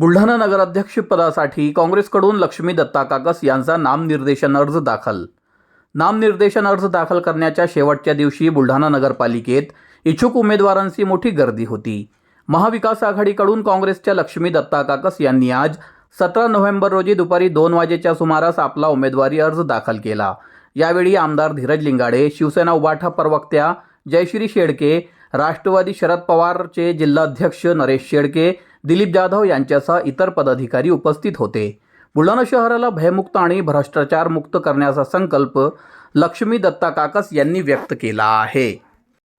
बुलढाणा नगराध्यक्षपदासाठी काँग्रेसकडून लक्ष्मी दत्ता काकस यांचा नामनिर्देशन अर्ज दाखल. नामनिर्देशन अर्ज दाखल करण्याच्या शेवटच्या दिवशी बुलढाणा नगरपालिकेत इच्छुक उमेदवारांची मोठी गर्दी होती. महाविकास आघाडीकडून काँग्रेसच्या लक्ष्मी दत्ता काकस यांनी आज सतरा नोव्हेंबर रोजी दुपारी दोन वाजेच्या सुमारास आपला उमेदवारी अर्ज दाखल केला. यावेळी आमदार धीरज लिंगाडे शिवसेना उबाठा प्रवक्त्या जयश्री शेडके राष्ट्रवादी शरद पवारचे जिल्हाध्यक्ष नरेश शेडके दिलीप जाधव यांच्यासह इतर पदाधिकारी उपस्थित होते. बुलढाणा शहराला भयमुक्त आणि भ्रष्टाचारमुक्त करण्याचा संकल्प लक्ष्मी दत्ता काकस यांनी व्यक्त केला आहे.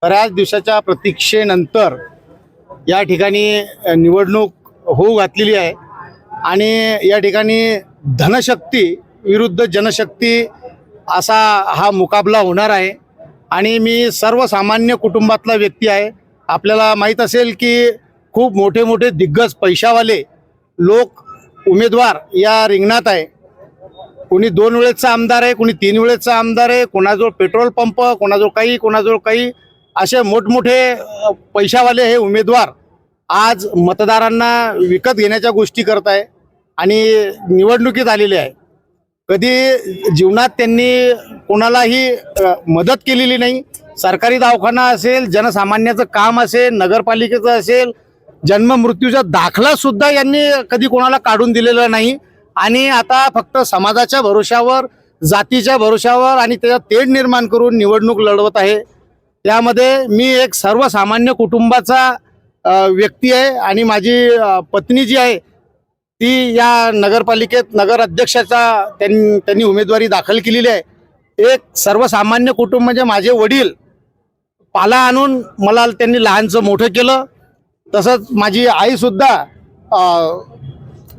बऱ्याच दिवसाच्या प्रतीक्षेनंतर या ठिकाणी निवडणूक होऊ घातलेली आहे आणि या ठिकाणी धनशक्ती विरुद्ध जनशक्ती असा हा मुकाबला होणार आहे. आणि मी सर्वसामान्य कुटुंबातला व्यक्ती आहे. आपल्याला माहीत असेल की खूप मोठे मोठे दिग्गज पैशावाले लोक उमेदवार या रिंगणात आहे. कोणी दोन वेळेचा आमदार आहे कोणी तीन वेळेचा आमदार आहे कोणाजवळ पेट्रोल पंप कोणाजवळ काही कोणाजवळ काही असे मोठमोठे पैशावाले हे उमेदवार आज मतदारांना विकत घेण्याच्या गोष्टी करत आहे आणि निवडणुकीत आलेले आहे. कधी जीवनात त्यांनी कोणालाही मदत केलेली नाही. सरकारी दवाखाना असेल जनसामान्याचं काम असेल नगरपालिकेचं असेल जन्म मृत्यूचा दाखला सुद्धा यांनी कधी कोणाला काढून दिलेला नाही. आणि आता फक्त समाजाच्या भरोशावर जातीच्या भरोशावर आणि त्याचा तेढ निर्माण करून निवडणूक लढवत आहे. त्यामध्ये मी एक सर्वसामान्य कुटुंबाचा व्यक्ती आहे आणि माझी पत्नी जी आहे ती या नगरपालिकेत नगर अध्यक्षाचा त्यांनी त्यांनी उमेदवारी दाखल केलेली आहे. एक सर्वसामान्य कुटुंब म्हणजे माझे वडील. पाला आणून मला त्यांनी लहानचं मोठं केलं. तसंच माझी आईसुद्धा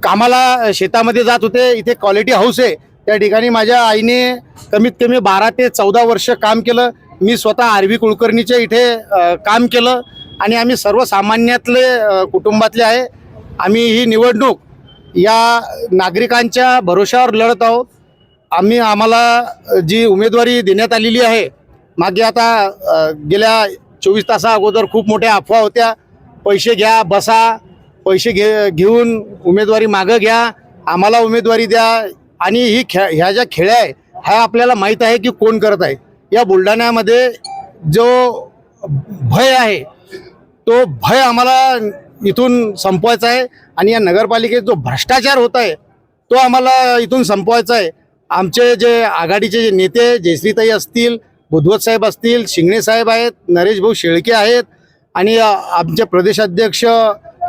कामाला शेतामध्ये जात होते इथे क्वालिटी हाऊस आहे. त्या ठिकाणी माझ्या आईने कमीत कमी बारा ते चौदा वर्ष काम केलं. मी स्वतः आरवी कुलकर्णीच्या इथे काम केलं. आणि आम्ही सर्वसामान्यातले कुटुंबातले आहे. आम्ही ही निवडणूक या नागरिकांच्या भरोशावर लढत आहोत. आम्ही आम्हाला जी उमेदवारी देण्यात आलेली आहे मागे आता गेल्या चोवीस तासा अगोदर खूप मोठ्या अफवा होत्या. पैसे घ्या बसा पैसे घे घेऊन उमेदवारी मागं घ्या आम्हाला उमेदवारी द्या. आणि ही खे ह्या ज्या खेळ्या आहे ह्या आपल्याला माहीत आहे की कोण करत आहे. या बुलढाण्यामध्ये जो भय आहे तो भय आम्हाला इथून संपवायचा आहे. आणि या नगरपालिकेत जो भ्रष्टाचार होत आहे तो आम्हाला इथून संपवायचा आहे. आमचे जे आघाडीचे जे नेते जयश्रीताई असतील बुधवत साहेब असतील शिंगणे साहेब आहेत नरेश भाऊ शेळके आहेत आणि आमचे प्रदेशाध्यक्ष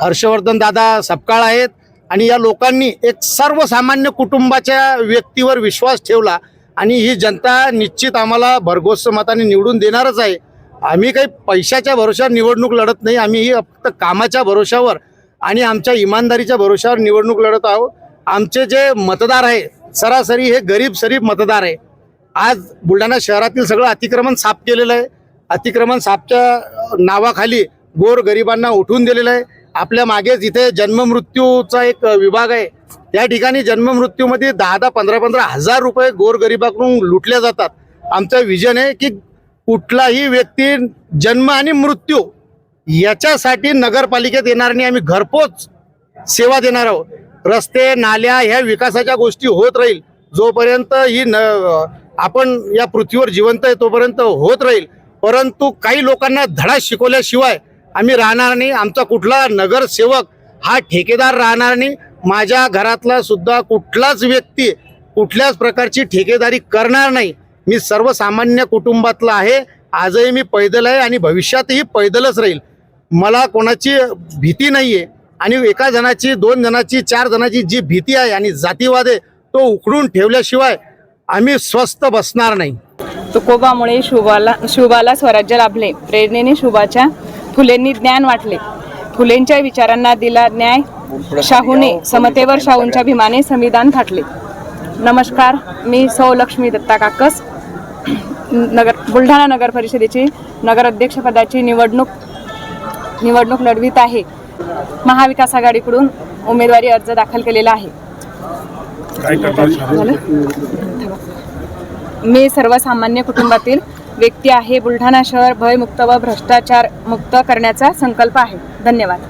हर्षवर्धन दादा सपकाळ आहेत आणि या लोकांनी एक सर्वसामान्य कुटुंबाच्या व्यक्तीवर विश्वास ठेवला आणि ही जनता निश्चित आम्हाला भरघोस मताने निवडून देणारच आहे. आम्ही काही पैशाच्या भरोशावर निवडणूक लढत नाही आम्ही ही फक्त कामाच्या भरोशावर आणि आमच्या इमानदारीच्या भरोशावर निवडणूक लढत आहोत. आमचे जे मतदार आहे सरासरी हे गरीब सरीब मतदार आहे. आज बुलढाणा शहरातील सगळं अतिक्रमण साफ केलेलं आहे. अतिक्रमण सापच्या नावाखाली गोर गरिबांना उठून दिलेलं आहे. आपल्या मागेच इथे जन्ममृत्यूचा एक विभाग आहे. त्या ठिकाणी जन्ममृत्यूमध्ये दहा दहा पंधरा पंधरा हजार रुपये गोरगरिबाकडून लुटले जातात. आमचं विजन आहे की कुठलाही व्यक्ती जन्म आणि मृत्यू याच्यासाठी नगरपालिकेत येणार नाही. आम्ही घरपोच सेवा देणार आहोत. रस्ते नाल्या ह्या विकासाच्या गोष्टी होत राहील. जोपर्यंत ही न आपण या पृथ्वीवर जिवंत आहे तोपर्यंत होत राहील. परंतु काही लोकांना धडा शिकवल्याशिवाय आम्ही राहणार नाही. आमचा कुठला नगरसेवक हा ठेकेदार राहणार नाही. माझ्या घरातला सुद्धा कुठलाच व्यक्ती कुठल्याच प्रकारची ठेकेदारी करणार नाही. मी सर्वसामान्य कुटुंबातला आहे. आजही मी पैदल आहे आणि भविष्यातही पैदलच राहील. मला कोणाची भीती नाही आहे आणि एका जणाची दोन जणाची चार जणाची जी भीती आहे आणि जातीवाद आहे तो उकडून ठेवल्याशिवाय आम्ही स्वस्थ बसणार नाही. तुकोबामुळे शुभाला शुभाला स्वराज्य लाभले. प्रेरणेने शुभाच्या फुलेंनी ज्ञान वाटले. फुलेंच्या विचारांना दिला न्याय. शाहूने समतेवर शाहूंच्या भीमाने संविधान थाटले. नमस्कार मी सौ लक्ष्मी दत्ता काकस. नगर बुलढाणा नगर परिषदेची नगर अध्यक्षपदाची निवडणूक निवडणूक लढवित आहे. महाविकास आघाडीकडून उमेदवारी अर्ज दाखल केलेला आहे. झालं? मी सर्वसामान्य कुटुंबातील व्यक्ती आहे. बुलढाणा शहर भयमुक्त व भ्रष्टाचार मुक्त करण्याचा संकल्प आहे. धन्यवाद.